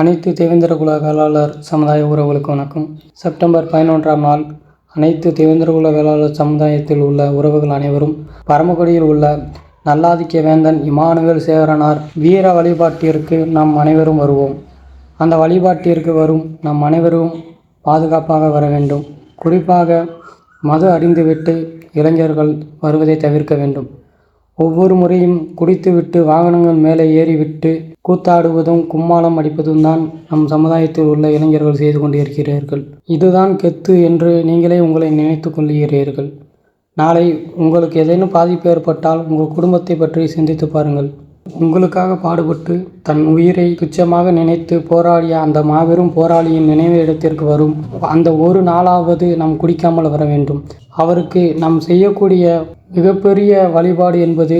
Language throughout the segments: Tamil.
அனைத்து தேவேந்திர குல வேளாளர் சமுதாய உறவுகளுக்கு வணக்கம். செப்டம்பர் பதினொன்றாம் நாள் அனைத்து தேவேந்திர குல வேளாளர் சமுதாயத்தில் உள்ள உறவுகள் அனைவரும் பரமக்குடியில் உள்ள நல்லாதிக்க வேந்தன் இமானுவேல் சேகரனார் வீர வழிபாட்டிற்கு நாம் அனைவரும் வருவோம். அந்த வழிபாட்டிற்கு வரும் நம் அனைவரும் பாதுகாப்பாக வர வேண்டும். குறிப்பாக மது அறிந்துவிட்டு இளைஞர்கள் வருவதை தவிர்க்க வேண்டும். ஒவ்வொரு முறையும் குடித்துவிட்டு வாகனங்கள் மேலே ஏறிவிட்டு கூத்தாடுவதும் கும்மாளம் அடிப்பதும் தான் நம் சமுதாயத்தில் உள்ள இளைஞர்கள் செய்து கொண்டிருக்கிறார்கள். இதுதான் கெத்து என்று நீங்களே உங்களை நினைத்து கொள்கிறீர்கள். நாளை உங்களுக்கு ஏதேனும் பாதிப்பு ஏற்பட்டால் உங்கள் குடும்பத்தை பற்றி சிந்தித்து பாருங்கள். உங்களுக்காக பாடுபட்டு தன் உயிரை துச்சமாக நினைத்து போராடிய அந்த மாபெரும் போராளியின் நினைவு இடத்திற்கு வரும். அந்த ஒரு நாளாவது நாம் குடிக்காமல் வர வேண்டும். அவருக்கு நாம் செய்யக்கூடிய மிகப்பெரிய வழிபாடு என்பது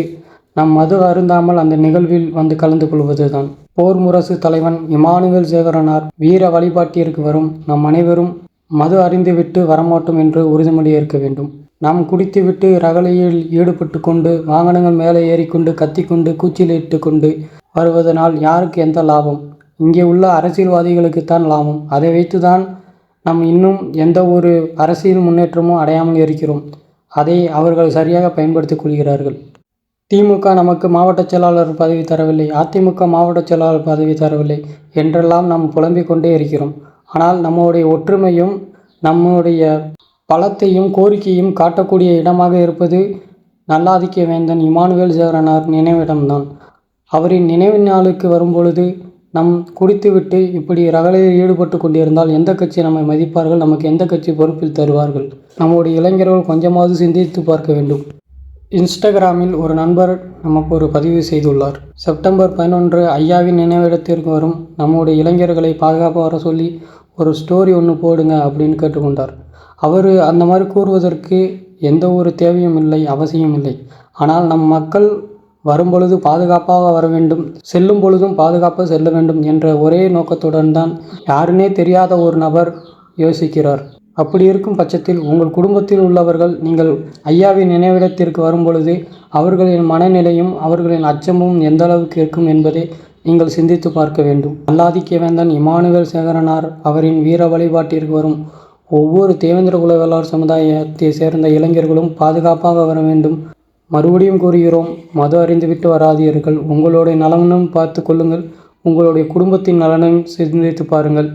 நம் மது அருந்தாமல் அந்த நிகழ்வில் வந்து கலந்து கொள்வதுதான். போர் முரசு தலைவன் இமானுவேல் சேகரனார் வீர வழிபாட்டிற்கு வரும். நம் அனைவரும் மது அறிந்துவிட்டு வரமாட்டோம் என்று உறுதிமொழி ஏற்க வேண்டும். நாம் குடித்துவிட்டு ரகளையில் ஈடுபட்டு கொண்டு வாகனங்கள் மேலே ஏறிக்கொண்டு கத்திக்கொண்டு கூச்சலிட்டு கொண்டு வருவதனால் யாருக்கு எந்த லாபம்? இங்கே உள்ள அரசியல்வாதிகளுக்குத்தான் லாபம். அதை வைத்துதான் நாம் இன்னும் எந்த ஒரு அரசியல் முன்னேற்றமும் அடையாமல் இருக்கிறோம். அதை அவர்கள் சரியாக பயன்படுத்திக் கொள்கிறார்கள். திமுக நமக்கு மாவட்ட செயலாளர் பதவி தரவில்லை. அதிமுக மாவட்ட செயலாளர் பதவி தரவில்லை. என்றெல்லாம் நாம் புலம்பிக் கொண்டே இருக்கிறோம். ஆனால் நம்முடைய ஒற்றுமையும் நம்முடைய பலத்தையும் கோரிக்கையும் காட்டக்கூடிய இடமாக இருப்பது நல்லாதிக்க வேந்தன் இமானுவேல் ஜெவரனார் நினைவிடம்தான். அவரின் நினைவு நாளுக்கு வரும்பொழுது நம் குடித்துவிட்டு இப்படி ரகளையில் ஈடுபட்டு கொண்டிருந்தால் எந்த கட்சி நம்மை மதிப்பார்கள்? நமக்கு எந்த கட்சி பொறுப்பில் தருவார்கள்? நம்முடைய இளைஞர்கள் கொஞ்சமாவது சிந்தித்து பார்க்க வேண்டும். இன்ஸ்டாகிராமில் ஒரு நண்பர் நமக்கு ஒரு பதிவு செய்துள்ளார். செப்டம்பர் பதினொன்று ஐயாவின் நினைவிடத்திற்கு வரும். நம்முடைய இளைஞர்களை பாதுகாப்பாக வர சொல்லி ஒரு ஸ்டோரி ஒன்று போடுங்க அப்படின்னு கேட்டுக்கொண்டார். அவர் அந்த மாதிரி கூறுவதற்கு எந்த ஒரு தேவையும் இல்லை அவசியம் இல்லை. ஆனால் நம் மக்கள் வரும்பொழுது பாதுகாப்பாக வர வேண்டும் செல்லும் பொழுதும் பாதுகாப்பாக செல்ல வேண்டும் என்ற ஒரே நோக்கத்துடன் தான் யாருனே தெரியாத ஒரு நபர் யோசிக்கிறார். அப்படி இருக்கும் பட்சத்தில் உங்கள் குடும்பத்தில் உள்ளவர்கள் நீங்கள் ஐயாவின் நினைவிடத்திற்கு வரும்பொழுது அவர்களின் மனநிலையும் அவர்களின் அச்சமும் எந்த அளவுக்கு இருக்கும் என்பதை நீங்கள் சிந்தித்து பார்க்க வேண்டும். அல்லாதிக்க வேந்தன் இமானுவேல் சேகரனார் அவரின் வீர வழிபாட்டிற்கு வரும் ஒவ்வொரு தேவேந்திர குல வேளாளர் சமுதாயத்தை சேர்ந்த இளைஞர்களும் பாதுகாப்பாக வர வேண்டும். மறுபடியும் கூறுகிறோம் மது அறிந்துவிட்டு வராதீர்கள். உங்களுடைய நலனும் பார்த்து கொள்ளுங்கள். உங்களுடைய குடும்பத்தின் நலனையும் சிந்தித்து பாருங்கள்.